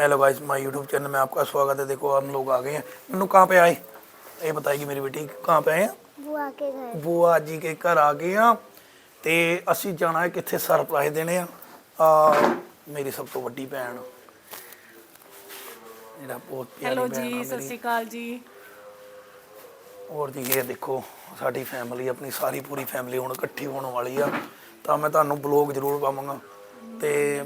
hello guys my YouTube channel में आपका स्वागत है देखो हम लोग आ गए हैं मन्नू कहाँ पे आए ये बताएगी मेरी बेटी कहाँ पे आए हैं ਬੁਆ ਕੇ ਘਰ ਬੂਆ ਜੀ ਕੇ ਘਰ ਆ ਗਏ ਆ ਤੇ ਅਸੀਂ ਜਾਣਾ ਹੈ ਕਿੱਥੇ ਸਰਪ੍ਰਾਈਜ਼ ਦੇਣੇ ਆ ਆ ਮੇਰੀ ਸਭ ਤੋਂ ਵੱਡੀ ਭੈਣ ਜਿਹੜਾ ਬਹੁਤ ਪਿਆਰੀ ਹੈਲੋ ਭੈਣ ਆ ਜੀ ਸਤਿ ਮੇਰੀ ਸ਼੍ਰੀ ਅਕਾਲ ਜੀ ਔਰ ਜੀ ਇਹ ਦੇਖੋ ਸਾਡੀ ਫੈਮਿਲੀ ਆਪਣੀ ਸਾਰੀ ਪੂਰੀ ਫੈਮਿਲੀ ਹੁਣ ਇਕੱਠੀ ਹੋਣ ਵਾਲੀ ਆ ਤਾਂ ਮੈਂ ਤੁਹਾਨੂੰ ਬਲੌਗ ਜ਼ਰੂਰ ਪਾਵਾਂਗਾ ਤੇ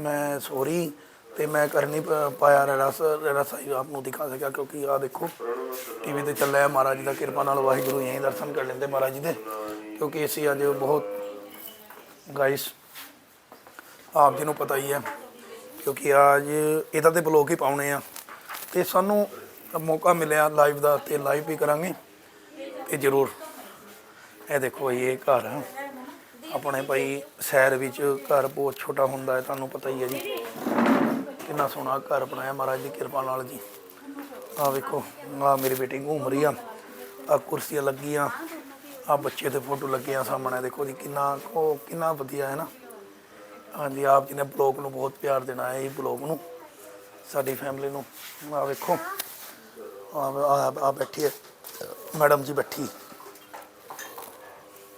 ਮੈਂ ਸੋਰੀ ਤੇ ਮੈਂ ਕਰ ਨਹੀਂ ਪ- ਪਾਇਆ ਰੜਾ ਰੜਾ ਸਾਹਿਬ ਆਪ ਨੂੰ ਦਿਖਾ ਸਕਿਆ, ਕਿਉਂਕਿ ਆ ਦੇਖੋ ਟੀਵੀ ਤੇ ਚੱਲਿਆ ਮਹਾਰਾਜ ਜੀ ਦਾ ਕਿਰਪਾ ਨਾਲ, ਵਾਹਿਗੁਰੂ ਅਸੀਂ ਦਰਸ਼ਨ ਕਰ ਲੈਂਦੇ ਮਹਾਰਾਜ ਜੀ ਦੇ, ਕਿਉਂਕਿ ਅਸੀਂ ਅੱਜ ਬਹੁਤ ਗਾਇਸ ਆਪ ਜੀ ਨੂੰ ਪਤਾ ਹੀ ਹੈ, ਕਿਉਂਕਿ ਅੱਜ ਇਹਦਾ ਤੇ ਬਲੌਗ ਹੀ ਪਾਉਣੇ ਆ, ਤੇ ਸਾਨੂੰ ਮੌਕਾ ਮਿਲਿਆ ਲਾਈਵ ਦਾ, ਤੇ ਲਾਈਵ ਵੀ ਕਰਾਂਗੇ, ਤੇ ਜ਼ਰੂਰ ਇਹ ਦੇਖੋ ਇਹ ਘਰ ਆ। ਆਪਣੇ ਭਾਈ ਸ਼ਹਿਰ ਵਿੱਚ ਘਰ ਬਹੁਤ ਛੋਟਾ ਹੁੰਦਾ ਹੈ, ਤੁਹਾਨੂੰ ਪਤਾ ਹੀ ਹੈ ਜੀ ਕਿੰਨਾ ਸੋਹਣਾ ਘਰ ਬਣਾਇਆ ਮਹਾਰਾਜ ਦੀ ਕਿਰਪਾ ਨਾਲ ਜੀ। ਆ ਵੇਖੋ ਆ ਮੇਰੀ ਬੇਟੀ ਘੁੰਮ ਰਹੀ ਆ ਆ ਕੁਰਸੀਆਂ ਲੱਗੀਆਂ ਆ ਬੱਚੇ ਦੇ ਫੋਟੋ ਲੱਗੇ ਆ ਸਾਹਮਣੇ, ਦੇਖੋ ਜੀ ਕਿੰਨਾ ਉਹ ਕਿੰਨਾ ਵਧੀਆ ਹੈ ਨਾ। ਹਾਂਜੀ, ਆਪ ਜੀ ਨੇ ਬਲੌਗ ਨੂੰ ਬਹੁਤ ਪਿਆਰ ਦੇਣਾ ਹੈ, ਇਹ ਬਲੌਗ ਨੂੰ, ਸਾਡੀ ਫੈਮਿਲੀ ਨੂੰ। ਆ ਵੇਖੋ ਆ ਆ ਬੈਠੀ ਹੈ, ਮੈਡਮ ਜੀ ਬੈਠੀ।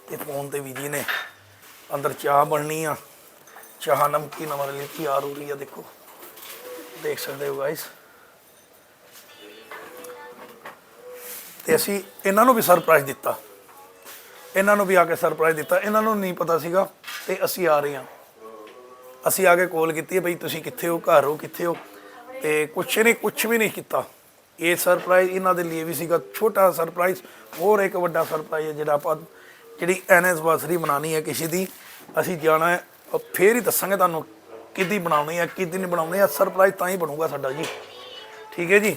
ਤੇ ਫੋਨ ਤੇ ਵੀ ਜੀ ਨੇ, ਅੰਦਰ ਚਾਹ ਬਣਨੀ ਆ, ਚਾਹ ਨਮਕੀਨ ਹਮਾਰੇ ਲਈ ਤਿਆਰ ਹੋ ਰਹੀ ਆ, ਦੇਖੋ। ਦੇਖ ਸਕਦੇ ਹੋ ਗਾਇਸ ਤੇ ਅਸੀਂ ਇਹਨਾਂ ਨੂੰ ਵੀ ਸਰਪ੍ਰਾਈਜ਼ ਦਿੱਤਾ। ਇਹਨਾਂ ਨੂੰ ਵੀ ਆ ਕੇ ਸਰਪ੍ਰਾਈਜ਼ ਦਿੱਤਾ। ਇਹਨਾਂ ਨੂੰ ਨਹੀਂ ਪਤਾ ਸੀਗਾ ਤੇ ਅਸੀਂ ਆ ਰਹੇ ਹਾਂ। ਅਸੀਂ ਆ ਕੇ ਕਾਲ ਕੀਤੀ ਹੈ, ਬਈ ਤੁਸੀਂ ਕਿੱਥੇ ਹੋ? ਘਰ ਹੋ? ਕਿੱਥੇ ਹੋ? ਤੇ ਕੁਛ ਨਹੀਂ, ਕੁਛ ਵੀ ਨਹੀਂ ਕੀਤਾ। ਇਹ ਸਰਪ੍ਰਾਈਜ਼ ਇਹਨਾਂ ਦੇ ਲਈ ਵੀ ਸੀਗਾ ਛੋਟਾ ਸਰਪ੍ਰਾਈਜ਼ ਹੋਰ ਇੱਕ ਵੱਡਾ ਸਰਪ੍ਰਾਈਜ਼ ਹੈ ਜਿਹੜਾ ਆਪਾਂ ਜਿਹੜੀ ਐਨਐਸਵਰਸਰੀ ਮਨਾਣੀ ਹੈ ਕਿਸੇ ਦੀ। ਅਸੀਂ ਜਾਣਾ ਹੈ। ਫੇਰ ਹੀ ਦੱਸਾਂਗੇ ਤੁਹਾਨੂੰ ਕਿਹਦੀ ਬਣਾਉਣੀ ਹੈ ਕਿੱਦੀ ਨਹੀਂ ਬਣਾਉਣੀ ਆ ਸਰਪ੍ਰਾਈਜ਼ ਤਾਂ ਹੀ ਬਣੂਗਾ ਸਾਡਾ ਜੀ। ਠੀਕ ਹੈ ਜੀ?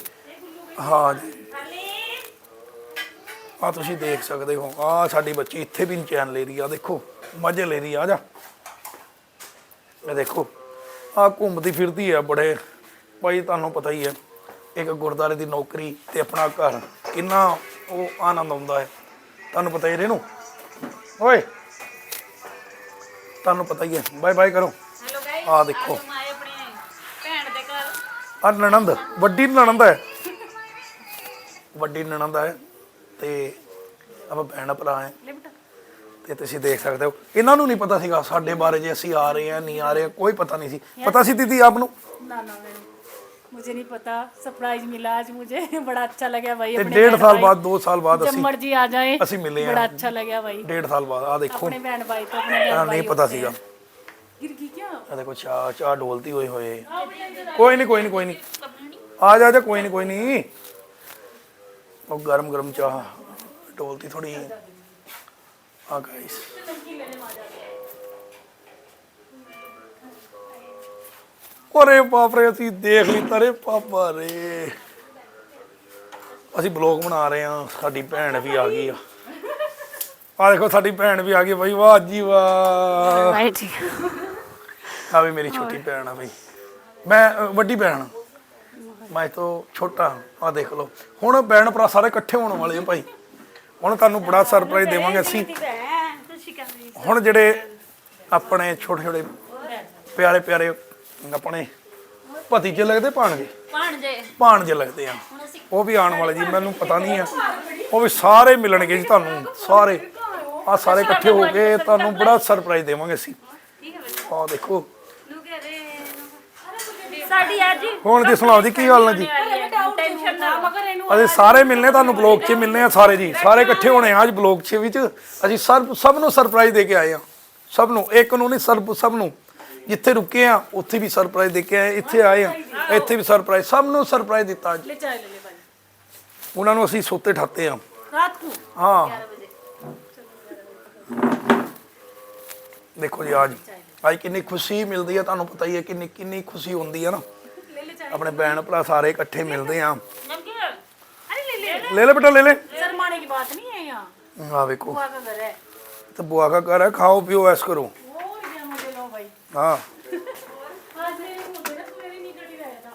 ਹਾਂ ਜੀ। ਆ ਤੁਸੀਂ ਦੇਖ ਸਕਦੇ ਹੋ ਆ ਸਾਡੀ ਬੱਚੀ ਇੱਥੇ ਵੀ ਚੈਨ ਲੈ ਰਹੀ ਆ, ਦੇਖੋ, ਮਜ਼ੇ ਲੈ ਰਹੀ ਆ ਜਾ। ਇਹ ਦੇਖੋ ਆ ਘੁੰਮਦੀ ਫਿਰਦੀ ਆ ਬੜੇ। ਭਾਈ ਤੁਹਾਨੂੰ ਪਤਾ ਹੀ ਹੈ, ਇੱਕ ਗੁਰਦਾਰੇ ਦੀ ਨੌਕਰੀ ਤੇ ਆਪਣਾ ਘਰ ਕਿੰਨਾ ਉਹ ਆਨੰਦ ਆਉਂਦਾ ਹੈ। ਤੁਹਾਨੂੰ ਪਤਾ ਹੀ ਰੇਨੂੰ? ਓਏ, ਤੁਹਾਨੂੰ ਪਤਾ ਹੀ ਹੈ ਬਾਏ ਬਾਏ ਕਰੋ। ਆ ਦੇਖੋ ਆਏ ਆਪਣੇ ਭੈਣ ਦੇ ਘਰ ਆ ਨਣੰਦ ਵੱਡੀ ਨਣੰਦ ਹੈ ਵੱਡੀ ਨਣੰਦ ਹੈ ਤੇ ਆਪਾਂ ਭੈਣ ਭਰਾ ਹੈ ਲਿਫਟ ਤੇ ਤੁਸੀਂ ਦੇਖ ਸਕਦੇ ਹੋ ਇਹਨਾਂ ਨੂੰ ਨਹੀਂ ਪਤਾ ਸੀਗਾ ਸਾਡੇ ਬਾਰੇ ਜੇ ਅਸੀਂ ਆ ਰਹੇ ਹਾਂ ਨਹੀਂ ਆ ਰਹੇ ਹਾਂ, ਕੋਈ ਪਤਾ ਨਹੀਂ ਸੀ ਪਤਾ ਸੀ ਦੀਦੀ ਆਪ ਨੂੰ ना ना मैडम मुझे नहीं पता सरप्राइज मिला आज मुझे बड़ा अच्छा लगा भाई ਤੇ अपने ਡੇਢ बहन ਸਾਲ भाई। ਬਾਅਦ 2 ਸਾਲ ਬਾਅਦ जब ਅਸੀਂ मर्जी आ जाए ਅਸੀਂ ਮਿਲੇ बड़ा ਹਾਂ अच्छा लगा भाई ਡੇਢ ਸਾਲ ਬਾਅਦ ਆ ਦੇਖੋ अपने बहन भाई तो अपने ਆ बहन ਨਹੀਂ भाई ਪਤਾ होते ਸੀਗਾ हैं। गिर गई क्या ਆ ਦੇਖੋ ਚਾ ਚਾ ਡੋਲਦੀ ਹੋਏ ਹੋਏ। ਕੋਈ ਨਹੀਂ ਕੋਈ ਨਹੀਂ ਕੋਈ ਨਹੀਂ ਆ ਜਾ ਜਾ ਕੋਈ ਨਹੀਂ ਕੋਈ ਨਹੀਂ ਉਹ ਗਰਮ ਗਰਮ ਚਾਹ ਡੋਲਤੀ ਥੋੜੀ ਆ ਗਾਇਸ ਅਰੇ ਪਾਪਰੇ ਅਸੀਂ ਦੇਖ ਲਈ ਤਰੇ ਪਾਪਾ ਰੇ। ਅਸੀਂ ਬਲੌਗ ਬਣਾ ਰਹੇ ਆ ਸਾਡੀ ਭੈਣ ਵੀ ਆ ਗਈ ਆ। ਆ ਦੇਖੋ ਸਾਡੀ ਭੈਣ ਵੀ ਆ ਗਈ ਬਈ ਵਾਹ ਜੀ ਵਾਹ। ਰਾਈਟ ਆ ਵੀ ਮੇਰੀ ਛੋਟੀ ਭੈਣ ਆ ਬਈ। ਮੈਂ ਅ, ਵੱਡੀ ਭੈਣ ਆ। ਮੈਂ ਤੋਂ ਛੋਟਾ ਆ ਦੇਖ ਲਓ। ਹੁਣ ਭੈਣ ਭਰਾ ਸਾਰੇ ਇਕੱਠੇ ਹੋਣ ਵਾਲੇ ਆ ਭਾਈ। ਹੁਣ ਤੁਹਾਨੂੰ ਬੜਾ ਸਰਪ੍ਰਾਈਜ਼ ਦੇਵਾਂਗੇ ਅਸੀਂ। ਹੁਣ ਜਿਹੜੇ ਆਪਣੇ ਛੋਟੇ ਛੋਟੇ ਪਿਆਰੇ ਪਿਆਰੇ ਆਪਣੇ ਭਤੀਜੇ ਲੱਗਦੇ ਭਾਣਜੇ? भांजे ਭਾਣਜੇ ਲੱਗਦੇ ਆ। ਉਹ ਵੀ ਆਉਣ ਵਾਲੇ ਜੀ ਮੈਨੂੰ ਪਤਾ ਨਹੀਂ ਆ। ਉਹ ਵੀ ਸਾਰੇ ਮਿਲਣਗੇ ਜੀ ਤੁਹਾਨੂੰ ਸਾਰੇ। ਆ ਸਾਰੇ ਇਕੱਠੇ ਹੋ ਕੇ ਤੁਹਾਨੂੰ ਬੜਾ ਸਰਪ੍ਰਾਈਜ਼ ਦੇਵਾਂਗੇ ਅਸੀਂ। ਆ ਦੇਖੋ। ਸਾਡੀ ਅੱਜ ਹੀ ਹੁਣ ਦੀ ਸੁਣਾਓ ਜੀ ਕੀ ਗੱਲ ਹੈ ਜੀ ਟੈਨਸ਼ਨ ਨਾ ਮਗਰ ਇਹਨੂੰ ਅਸੀਂ ਸਾਰੇ ਮਿਲਨੇ ਤੁਹਾਨੂੰ ਬਲੌਗ 'ਚ ਮਿਲਨੇ ਆ ਸਾਰੇ ਜੀ। ਸਾਰੇ ਇਕੱਠੇ ਹੋਣੇ ਆ ਅੱਜ ਬਲੌਗ 'ਚ ਵਿੱਚ। ਅਸੀਂ ਸਭ ਸਭ ਨੂੰ ਸਰਪ੍ਰਾਈਜ਼ ਦੇ ਕੇ ਆਏ ਆ। ਸਭ ਨੂੰ ਇੱਕ ਨੂੰ ਨਹੀਂ ਸਭ ਸਭ ਨੂੰ। ਜਿੱਥੇ ਰੁਕੇ ਆ ਉੱਥੇ ਵੀ ਸਰਪ੍ਰਾਈਜ਼ ਦੇ ਕੇ ਆਏ ਇੱਥੇ ਆਏ ਆ ਇੱਥੇ ਵੀ ਸਰਪ੍ਰਾਈਜ਼ ਸਭ ਨੂੰ ਸਰਪ੍ਰਾਈਜ਼ ਦਿੱਤਾ ਅੱਜ। ਉਹਨਾਂ ਨੂੰ ਅਸੀਂ ਸੋਤੇ ਠਾਤੇ ਆ। ਰਾਤ ਨੂੰ? ਹਾਂ। ਦੇਖੋ ਜੀ ਆ ਜੀ। ਅੱਜ ਅੱਜ ਕਿੰਨੀ ਖੁਸ਼ੀ ਮਿਲਦੀ ਹੈ ਤੁਹਾਨੂੰ ਪਤਾ ਹੀ ਹੈ ਕਿੰਨੀ ਕਿੰਨੀ ਖੁਸ਼ੀ ਹੁੰਦੀ ਹੈ ਨਾ ले ले चाय ਆਪਣੇ ਭੈਣ ਭਰਾ ਸਾਰੇ ਇਕੱਠੇ ਮਿਲਦੇ ਆ नमकीन अरे ले ले ਲੈ ਲੈ ਬੇਟਾ ਲੈ ਲੈ शर्माने की बात नहीं है यहाँ ਆ ਵੇਖੋ बुआ का घर है ਤੇ ਬੁਆ ਕਾ ਘਰ ਹੈ ਖਾਓ ਪੀਓ ਐਸ ਕਰੋ और ये मुझे लो भाई ਹਾਂ आज मेरे मुझे ना मेरी निकट ही रहा था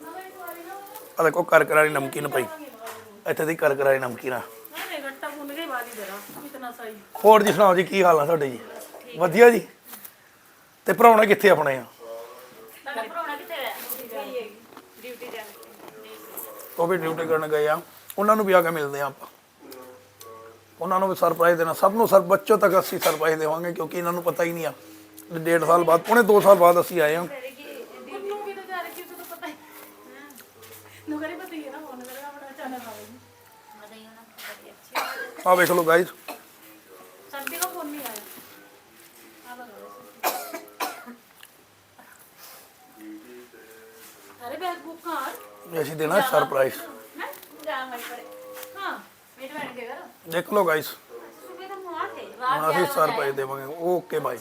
ना मैं तुम्हारी ना ਆ ਦੇਖੋ ਕਰਕਰਾਰੀ ਨਮਕੀਨ ਪਈ ਇੱਥੇ ਦੀ ਕਰਕਰਾਰੀ ਨਮਕੀਨ ਆ अरे घट्टा भून गई बाली जरा इतना सही ਹੋਰ ਜੀ ਸੁਣਾਓ ਜੀ ਕੀ ਹਾਲ ਆ ਤੁਹਾਡੇ ਜੀ ਵਧੀਆ ਜੀ ਤੇ ਭਰਾਉਣਾ ਕਿੱਥੇ ਆਪਣੇ ਆ? ਉਹ ਵੀ ਡਿਊਟੀ ਕਰਨ ਗਏ ਆ। ਉਹਨਾਂ ਨੂੰ ਵੀ ਆ ਕੇ ਮਿਲਦੇ ਆ ਆਪਾਂ। ਉਹਨਾਂ ਨੂੰ ਵੀ ਸਰਪ੍ਰਾਈਜ਼ ਦੇਣਾ। ਸਭ ਨੂੰ ਸਰ ਬੱਚੋ ਤੱਕ ਅਸੀਂ ਸਰਪ੍ਰਾਈਜ਼ ਦੇਵਾਂਗੇ ਕਿਉਂਕਿ ਇਹਨਾਂ ਨੂੰ ਪਤਾ ਹੀ ਨਹੀਂ ਆ। ਡੇਢ ਸਾਲ ਬਾਅਦ ਪੌਣੇ 2 ਸਾਲ ਬਾਅਦ ਅਸੀਂ ਆਏ ਹਾਂ ਆ ਵੇਖ ਲਓ ਗਾਇਜ਼ ਅਸੀਂ ਦੇਣਾ ਸਰਪ੍ਰਾਈਜ਼ ਦੇਖ ਲਓ ਗਾਇਸ ਹੁਣ ਅਸੀਂ ਸਰਪ੍ਰਾਈਜ਼ ਦੇਵਾਂਗੇ। ਓਕੇ ਬਾਈ